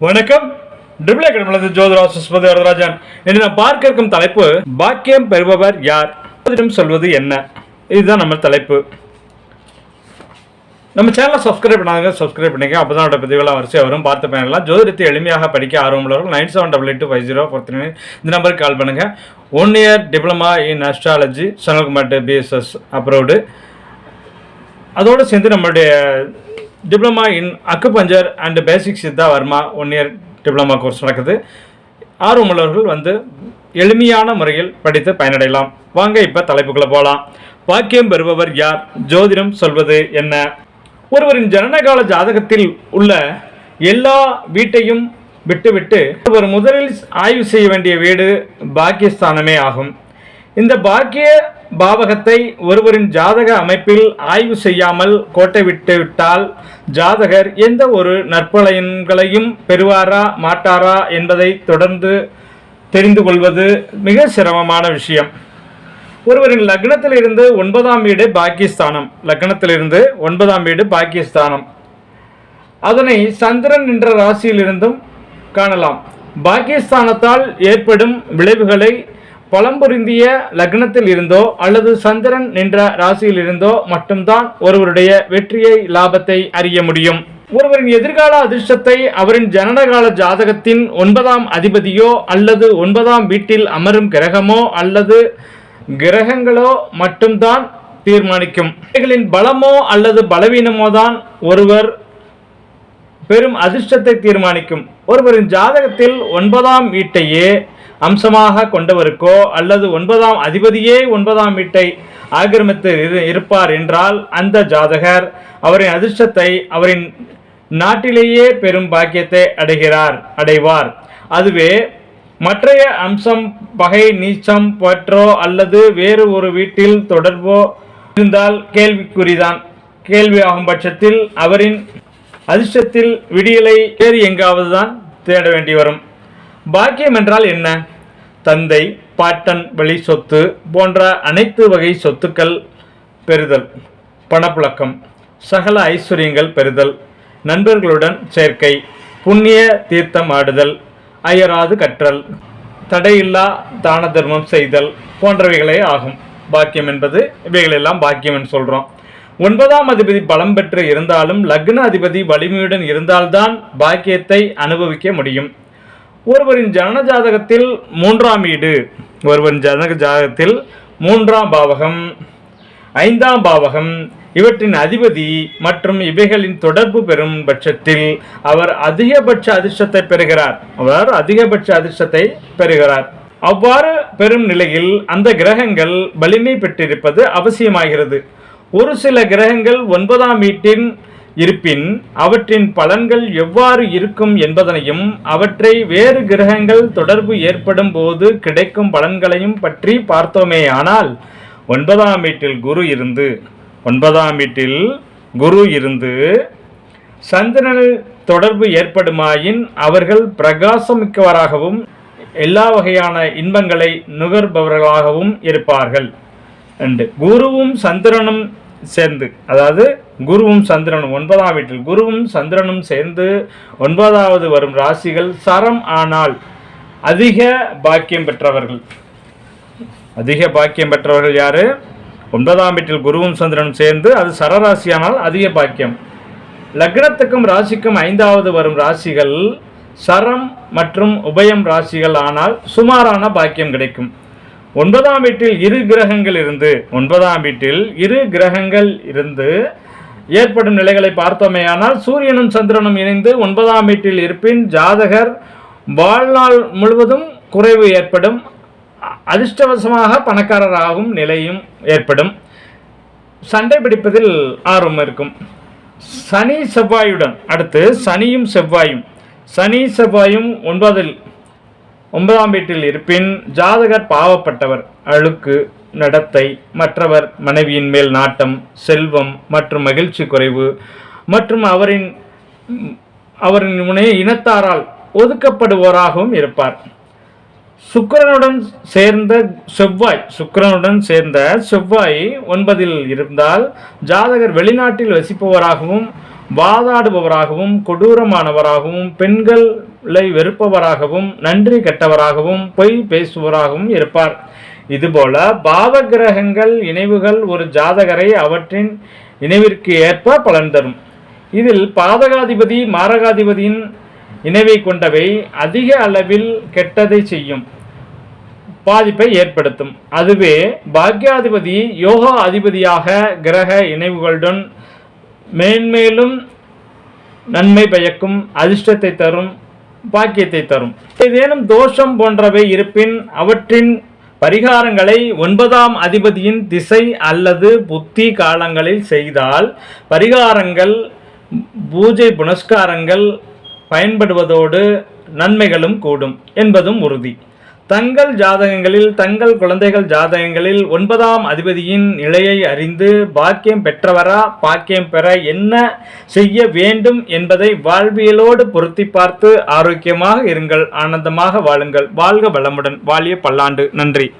வணக்கம். டிபிளே கடமலது ஜோதிரா சுஸ்மதி வரதராஜன். இன்று நாம் பார்க்க இருக்கும் தலைப்பு பாக்கியம் பெறுபவர் யார்? சொல்வது என்ன? இதுதான் நம்ம தலைப்பு. நம்ம சேனலை சப்ஸ்கிரைப் பண்ணாங்க சப்ஸ்கிரைப் பண்ணிக்க அப்போ தான் பதிவுகளாக வரிசையாக வரும். பார்த்து பயனெல்லாம் ஜோதிடத்தை எளிமையாக படிக்க ஆர்வமுள்ளவர்கள் nine seven double eight two five zero four three இந்த நம்பருக்கு கால் பண்ணுங்கள் one year diploma in astrology Sanalkumar BSS abroad அதோடு சேர்ந்து நம்மளுடைய diploma in acupuncture and basic Siddha Varma one year diploma course நடக்குது. ஆர்வமுள்ளவர்கள் வந்து எளிமையான முறையில் படித்து பயனடையலாம். வாங்க இப்போ தலைப்புக்குள்ளே போகலாம் வாக்கியம் பெறுபவர் யார்? ஜோதிடம் சொல்வது என்ன? ஒருவரின் ஜனனகால ஜாதகத்தில் உள்ள எல்லா வீட்டையும் விட்டுவிட்டு ஒருவர் முதலில் ஆய்வு செய்ய வேண்டிய வீடு பாக்கியஸ்தானமே ஆகும். இந்த பாக்கிய பாவகத்தை ஒருவரின் ஜாதக அமைப்பில் ஆய்வு செய்யாமல் கோட்டை விட்டு விட்டால் ஜாதகர் எந்த ஒரு நற்பலன்களையும் பெறுவாரா மாட்டாரா என்பதை தொடர்ந்து தெரிந்து கொள்வது மிக சிரமமான விஷயம். ஒருவரின் லக்னத்திலிருந்து ஒன்பதாம் வீடு பாக்கியஸ்தானம். லக்னத்திலிருந்து ஒன்பதாம் வீடு பாக்கியஸ்தானம். அதனை சந்திரன் என்ற ராசியிலிருந்தும் காணலாம். பாக்கியஸ்தானத்தால் ஏற்படும் விளைவுகளை பழம்பொருந்திய லக்னத்தில் இருந்தோ அல்லது சந்திரன் நின்ற ராசியில் இருந்தோ மட்டும்தான் ஒருவருடைய வெற்றியை லாபத்தை அறிய முடியும். ஒருவரின் எதிர்கால அதிர்ஷ்டத்தை அவரின் ஜனனகால ஜாதகத்தின் ஒன்பதாம் அதிபதியோ அல்லது ஒன்பதாம் வீட்டில் அமரும் கிரகமோ அல்லது கிரகங்களோ மட்டும்தான் தீர்மானிக்கும். இவைகளின் பலமோ அல்லது பலவீனமோ தான் ஒருவர் பெரும் அதிர்ஷ்டத்தை தீர்மானிக்கும். ஒருவரின் ஜாதகத்தில் ஒன்பதாம் வீட்டையே அம்சமாக கொண்டவருக்கோ அல்லது ஒன்பதாம் அதிபதியே ஒன்பதாம் வீட்டை ஆக்கிரமித்து இரு- இருப்பார் என்றால் அந்த ஜாதகர் அவரின் அதிர்ஷ்டத்தை அவரின் நாட்டிலேயே பெரும் பாக்கியத்தை அடைகிறார் அடைவார். அதுவே மற்றைய அம்சம் பகை நீச்சம் பற்றோ அல்லது வேறு ஒரு வீட்டில் தொடர்போ இருந்தால் கேள்விக்குறிதான். கேள்வியாகும் பட்சத்தில் அவரின் அதிர்ஷ்டத்தில் விடியலை வேறு எங்காவது தான் தேட வேண்டி வரும். பாக்கியம் என்றால் என்ன? தந்தை பாட்டன் வழி சொத்து போன்ற அனைத்து வகை சொத்துக்கள் பெறுதல். பணப்புழக்கம் சகல ஐஸ்வர்யங்கள் பெறுதல். நண்பர்களுடன் சேர்க்கை புண்ணிய தீர்த்தம் ஆடுதல் அயராது கற்றல் தடையில்லா தான தர்மம் செய்தல் போன்றவைகளே ஆகும். பாக்கியம் என்பது இவைகளெல்லாம் பாக்கியம் என்று சொல்கிறோம் ஒன்பதாம் அதிபதி பலம் பெற்று இருந்தாலும் லக்ன அதிபதி வலிமையுடன் இருந்தால்தான் பாக்கியத்தை அனுபவிக்க முடியும். ஒருவரின் ஜனன ஜாதகத்தில் மூன்றாம் வீடு ஒருவரின் ஜனக ஜாதகத்தில் மூன்றாம் பாவகம் ஐந்தாம் பாவகம் இவற்றின் அதிபதி மற்றும் இவைகளின் தொடர்பு பெறும் பட்சத்தில் அவர் அதிகபட்ச அதிர்ஷ்டத்தை பெறுகிறார். அவர் அதிகபட்ச அதிர்ஷ்டத்தை பெறுகிறார். அவ்வாறு பெறும் நிலையில் அந்த கிரகங்கள் வலிமை பெற்றிருப்பது அவசியமாகிறது. ஒரு சில கிரகங்கள் ஒன்பதாம் வீட்டின் இருப்பின் அவற்றின் பலன்கள் எவ்வாறு இருக்கும் என்பதனையும் அவற்றை வேறு கிரகங்கள் தொடர்பு ஏற்படும் போது கிடைக்கும் பலன்களையும் பற்றி பார்த்தோமேயானால் ஒன்பதாம் வீட்டில் குரு இருந்து ஒன்பதாம் வீட்டில் குரு இருந்து சந்திரனில் தொடர்பு ஏற்படுமாயின் அவர்கள் பிரகாசமிக்கவராகவும் எல்லா வகையான இன்பங்களை நுகர்பவர்களாகவும் இருப்பார்கள். அண்டு குருவும் சந்திரனும் சேர்ந்து அதாவது குருவும் சந்திரனும் ஒன்பதாம் வீட்டில் குருவும் சந்திரனும் சேர்ந்து ஒன்பதாவது வரும் ராசிகள் சரம் ஆனால் அதிக பாக்கியம் பெற்றவர்கள். அதிக பாக்கியம் பெற்றவர்கள் யாரு? ஒன்பதாம் வீட்டில் குருவும் சந்திரனும் சேர்ந்து அது சரராசியானால் அதிக பாக்கியம். லக்னத்துக்கும் ராசிக்கும் ஐந்தாவது வரும் ராசிகள் சரம் மற்றும் உபயம் ராசிகள் ஆனால் சுமாரான பாக்கியம் கிடைக்கும். ஒன்பதாம் வீட்டில் இரு கிரகங்கள் இருந்து ஒன்பதாம் வீட்டில் இரு கிரகங்கள் இருந்து ஏற்படும் நிலைகளை பார்த்தோமேயானால் சூரியனும் சந்திரனும் இணைந்து ஒன்பதாம் வீட்டில் இருப்பின் ஜாதகர் வாழ்நாள் முழுவதும் குறைவு ஏற்படும் அ- அதிர்ஷ்டவசமாக பணக்காரராகும் நிலையும் ஏற்படும். சண்டை பிடிப்பதில் ஆர்வம் இருக்கும். சனி செவ்வாயுடன் அடுத்து சனியும் செவ்வாயும். சனி செவ்வாயும் ஒன்பதில் ஒன்பதாம் வீட்டில் இருப்பின் ஜாதகர் பாவப்பட்டவர் அழுக்கு நடத்தை மற்றவர் மனைவியின் மேல் நாட்டம் செல்வம் மற்றும் மகிழ்ச்சி குறைவு மற்றும் அவரின் அவரின் முனைய இனத்தாரால் ஒதுக்கப்படுவோராகவும் இருப்பார். சுக்கிரனுடன் சேர்ந்த செவ்வாய் சுக்கரனுடன் சேர்ந்த செவ்வாய் ஒன்பதில் இருந்தால் ஜாதகர் வெளிநாட்டில் வசிப்பவராகவும் வாதாடுபவராகவும் கொடூரமானவராகவும் பெண்களை வெறுப்பவராகவும் நன்றி கெட்டவராகவும் பொய் பேசுபவராகவும் இருப்பார். இதுபோல பாவகிரகங்கள் இணைவுகள் ஒரு ஜாதகரை அவற்றின் இணைவிற்கு ஏற்ப பலன் தரும். இதில் பாதகாதிபதி மாரகாதிபதியின் இணைவை கொண்டவை அதிக அளவில் கெட்டதை செய்யும் பாதிப்பை ஏற்படுத்தும். அதுவே பாக்யாதிபதி யோகா அதிபதியாக கிரக இணைவுகளுடன் மேன்மேலும் நன்மை பயக்கும் அதிர்ஷ்டத்தை தரும் பாக்கியத்தை தரும். ஏதேனும் தோஷம் போன்றவை இருப்பின் அவற்றின் பரிகாரங்களை ஒன்பதாம் அதிபதியின் திசை அல்லது புத்தி காலங்களில் செய்தால் பரிகாரங்கள் பூஜை புனஸ்காரங்கள் பயன்படுவதோடு நன்மைகளும் கூடும் என்பதும் உறுதி. தங்கள் ஜாதகங்களில் தங்கள் குழந்தைகள் ஜாதகங்களில் ஒன்பதாம் அதிபதியின் நிலையை அறிந்து பாக்கியம் பெற்றவரா பாக்கியம் பெற என்ன செய்ய வேண்டும் என்பதை வாழ்வியலோடு பொருத்தி பார்த்து ஆரோக்கியமாக இருங்கள் ஆனந்தமாக வாழுங்கள். வாழ்க வளமுடன். வாழிய பல்லாண்டு. நன்றி.